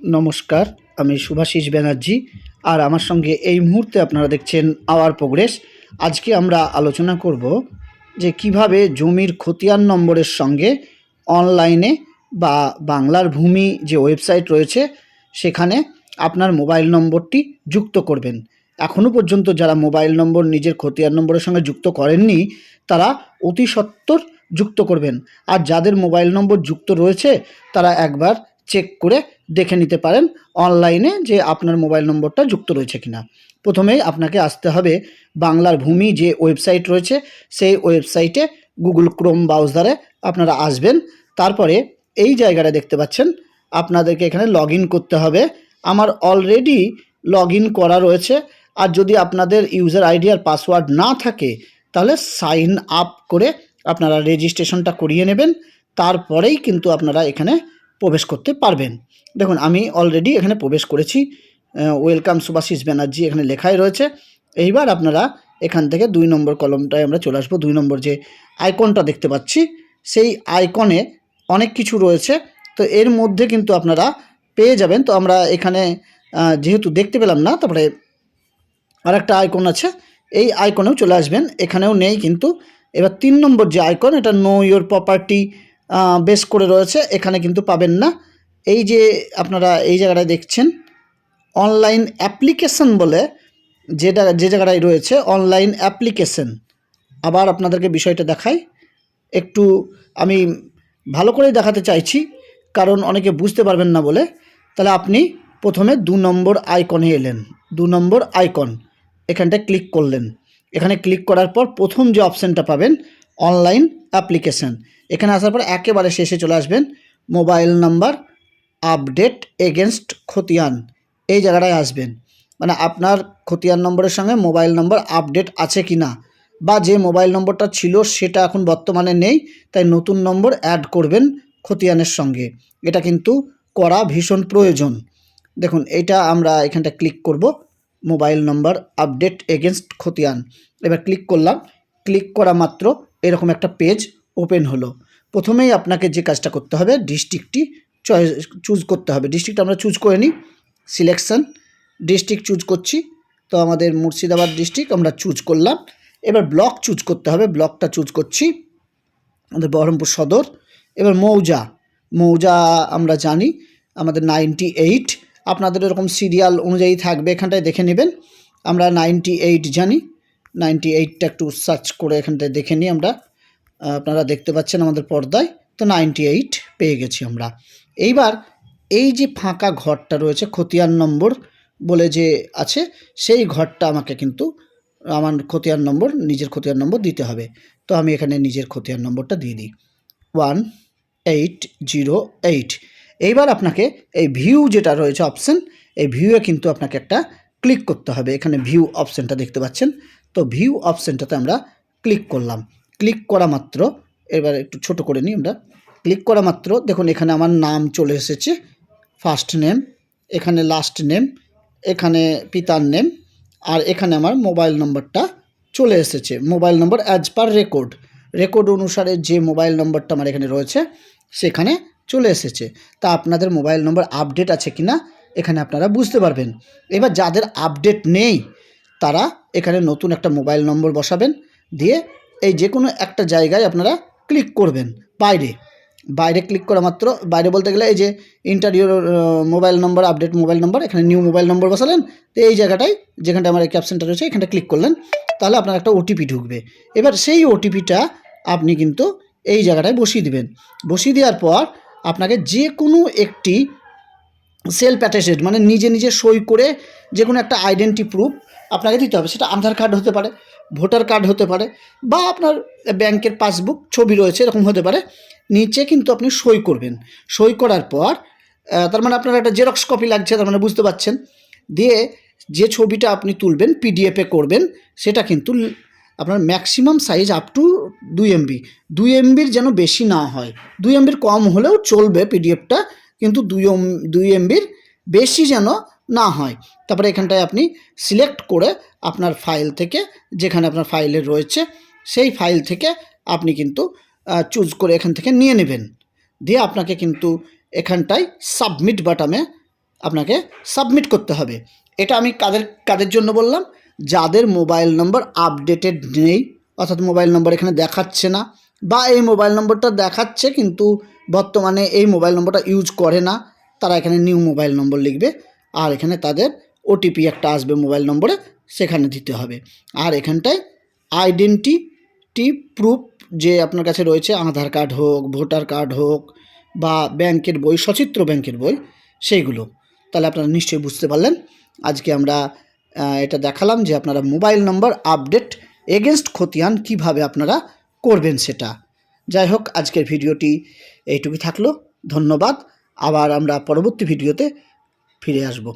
নমস্কার, আমি শুভাশিস ব্যানার্জি। আর আমার সঙ্গে এই মুহূর্তে আপনারা দেখছেন আওয়ার প্রোগ্রেস। আজকে আমরা আলোচনা করব যে কীভাবে জমির খতিয়ান নম্বরের সঙ্গে অনলাইনে বা বাংলার ভূমি যে ওয়েবসাইট রয়েছে, সেখানে আপনার মোবাইল নম্বরটি যুক্ত করবেন। এখনও পর্যন্ত যারা মোবাইল নম্বর, নিজের খতিয়ান নম্বরের সঙ্গে যুক্ত করেননি, তারা অতি সত্বর যুক্ত করবেন। আর যাদের মোবাইল নম্বর যুক্ত রয়েছে, তারা একবার চেক করে দেখে নিতে পারেন অনলাইনে যে আপনার মোবাইল নম্বরটা যুক্ত রয়েছে কিনা। প্রথমেই আপনাকে আসতে হবে বাংলার ভূমি যে ওয়েবসাইট রয়েছে, সেই ওয়েবসাইটে গুগল ক্রোম ব্রাউজারে আপনারা আসবেন। তারপরে এই জায়গাটা দেখতে পাচ্ছেন, আপনাদেরকে এখানে লগ করতে হবে। আমার অলরেডি লগ করা রয়েছে। আর যদি আপনাদের ইউজার আইডি আর পাসওয়ার্ড না থাকে, তাহলে সাইন আপ করে আপনারা রেজিস্ট্রেশনটা করিয়ে নেবেন। তারপরেই কিন্তু আপনারা এখানে প্রবেশ করতে পারবেন। দেখুন, আমি অলরেডি এখানে প্রবেশ করেছি। ওয়েলকাম সুভাশিস ব্যানার্জি এখানে লেখাই রয়েছে। এইবার আপনারা এখান থেকে দুই নম্বর কলমটায় আমরা চলে আসব। দুই নম্বর যে আইকনটা দেখতে পাচ্ছি, সেই আইকনে অনেক কিছু রয়েছে। তো এর মধ্যে কিন্তু আপনারা পেয়ে যাবেন। তো আমরা এখানে যেহেতু দেখতে পেলাম না, তারপরে আর একটা আইকন আছে। এই আইকনেও চলে আসবেন। এখানেও নেই কিন্তু। এবার তিন নম্বর যে আইকন এটা নো ইয়োর প্রপার্টি বেস করে রয়েছে, এখানে কিন্তু পাবেন না। এই যে আপনারা এই জায়গাটায় দেখছেন অনলাইন অ্যাপ্লিকেশন বলে যেটা, যে জায়গাটায় রয়েছে অনলাইন অ্যাপ্লিকেশন আবার আপনাদেরকে বিষয়টা দেখাই, একটু আমি ভালো করেই দেখাতে চাইছি, কারণ অনেকে বুঝতে পারবেন না বলে। তাহলে আপনি প্রথমে দু নম্বর আইকনে এলেন, দু নম্বর আইকন এখানটায় ক্লিক করলেন। এখানে ক্লিক করার পর প্রথম যে অপশানটা পাবেন অনলাইন অ্যাপ্লিকেশান এখানে আসার পর একেবারে শেষে চলে আসবেন। মোবাইল নাম্বার আপডেট এগেনস্ট খতিয়ান। এই জায়গাটায় আসবেন। মানে আপনার খতিয়ান নম্বরের সঙ্গে মোবাইল নম্বর আপডেট আছে কি না বা যে মোবাইল নম্বরটা ছিল সেটা এখন বর্তমানে নেই, তাই নতুন নম্বর অ্যাড করবেন খতিয়ানের সঙ্গে। এটা কিন্তু করা ভীষণ প্রয়োজন। দেখুন, এটা আমরা এখানটা ক্লিক করব, মোবাইল নম্বর আপডেট এগেনস্ট খতিয়ান। এবার ক্লিক করলাম। ক্লিক করা মাত্র এরকম একটা পেজ। ওপেন হলো। প্রথমেই আপনাকে যে কাজটা করতে হবে ডিস্ট্রিক্টটি চয়েস চুজ করতে হবে। ডিস্ট্রিক্ট আমরা চুজ করে নিই। সিলেকশন ডিস্ট্রিক্ট চুজ করছি। তো আমাদের মুর্শিদাবাদ ডিস্ট্রিক্ট আমরা চুজ করলাম। এবার ব্লক চুজ করতে হবে। ব্লকটা চুজ করছি। আমাদের বহরমপুর সদর। এবার মৌজা। মৌজা আমরা জানি, আমাদের নাইনটি এইট আপনাদের এরকম সিরিয়াল অনুযায়ী থাকবে, এখানটায় দেখে নেবেন। আমরা নাইনটি এইট জানি। নাইনটি এইটটা একটু সার্চ করে এখানটায় দেখে নিই আমরা। আপনারা দেখতে পাচ্ছেন আমাদের পর্দায়। তো নাইনটি এইট পেয়ে গেছি আমরা। এইবার এই যে ফাঁকা ঘরটা রয়েছে, খতিয়ান নম্বর বলে যে আছে, সেই ঘরটা আমাকে কিন্তু আমার খতিয়ান নম্বর, নিজের খতিয়ান নম্বর দিতে হবে। তো আমি এখানে নিজের খতিয়ান নম্বরটা দিয়ে দিই। One eight zero eight. এইবার আপনাকে এই ভিউ যেটা রয়েছে অপশন এই ভিউয়ে কিন্তু আপনাকে একটা ক্লিক করতে হবে। এখানে ভিউ অপশানটা দেখতে পাচ্ছেন। তো ভিউ অপশানটাতে আমরা ক্লিক করলাম। ক্লিক করা মাত্র, এবার একটু ছোট করে নিই আমরা ক্লিক করা মাত্র, দেখুন এখানে আমার নাম চলে এসেছে ফার্স্ট নেম এখানে লাস্ট নেম এখানে পিতার নেম আর এখানে আমার মোবাইল নম্বরটা চলে এসেছে mobile number as per record record অনুসারে যে মোবাইল নম্বরটা আমার এখানে রয়েছে, সেখানে চলে এসেছে, তা আপনাদের মোবাইল নম্বর আপডেট আছে কি না এখানে আপনারা বুঝতে পারবেন, এবার যাদের আপডেট নেই, তারা এখানে নতুন একটা মোবাইল নম্বর বসাবেন, দিয়ে এই যে কোনো একটা জায়গায় আপনারা ক্লিক করবেন, বাইরে। বাইরে ক্লিক করা মাত্র, বাইরে বলতে গেলে এই যে ইন্টারভিউর mobile number update mobile number এখানে নিউ মোবাইল নম্বর বসালেন, তো এই জায়গাটায় যেখানটা আমার এই ক্যাপশনটা রয়েছে, এখানটা ক্লিক করলেন, তাহলে আপনার একটা ওটিপি ঢুকবে। এবার সেই ওটিপিটা আপনি কিন্তু এই জায়গাটায় বসিয়ে দিবেন। বসিয়ে দেওয়ার পর আপনাকে যে কোনো একটি সেলফ অ্যাটেস্টেড মানে নিজে নিজে সই করে যে কোনো একটা আইডেন্টি প্রুফ আপনাকে দিতে হবে। সেটা আধার কার্ড হতে পারে ভোটার কার্ড হতে পারে বা আপনার ব্যাংকের পাসবুক ছবি রয়েছে, এরকম হতে পারে। নিচে কিন্তু আপনি সই করবেন। সই করার পর তার মানে আপনার একটা জেরক্স কপি লাগছে, তার মানে বুঝতে পারছেন। দিয়ে যে ছবিটা আপনি তুলবেন পিডিএফে করবেন, সেটা কিন্তু আপনার ম্যাক্সিমাম সাইজ আপ টু দুই এমবি দুই এমবির যেন বেশি না হয়। দুই এমবির কম হলেও চলবে পিডিএফটা কিন্তু দুই দুই এমবির বেশি যেন না হয়। তারপরে এখানটায় আপনি সিলেক্ট করে আপনার ফাইল থেকে, যেখানে আপনার ফাইলে রয়েছে, সেই ফাইল থেকে আপনি কিন্তু চুজ করে এখান থেকে নিয়ে নেবেন। দিয়ে আপনাকে কিন্তু এখানটায় সাবমিট বাটামে আপনাকে সাবমিট করতে হবে। এটা আমি কাদের কাদের জন্য বললাম? যাদের মোবাইল নম্বর আপডেটেড নেই, অর্থাৎ মোবাইল নম্বর এখানে দেখাচ্ছে না, বা এই মোবাইল নম্বরটা দেখাচ্ছে কিন্তু বর্তমানে এই মোবাইল নম্বরটা ইউজ করে না, তারা এখানে নিউ মোবাইল নম্বর লিখবে। আর এখানে তাদের ওটিপি একটা আসবে মোবাইল নম্বরে, সেখানে দিতে হবে। আর এখানটায় আইডেন্টিটি প্রুফ যে আপনার কাছে রয়েছে, আধার কার্ড হোক, ভোটার কার্ড হোক, বা ব্যাংকের বই, সচিত্র ব্যাংকের বই, সেইগুলো। তাহলে আপনারা নিশ্চয়ই বুঝতে পারলেন। আজকে আমরা এটা দেখালাম যে আপনারা মোবাইল নম্বর আপডেট এগেনস্ট খতিয়ান কীভাবে আপনারা করবেন সেটা। যাই হোক, আজকের ভিডিওটি এইটুকুই থাকল। ধন্যবাদ। আবার আমরা পরবর্তী ভিডিওতে ফিরে আসব।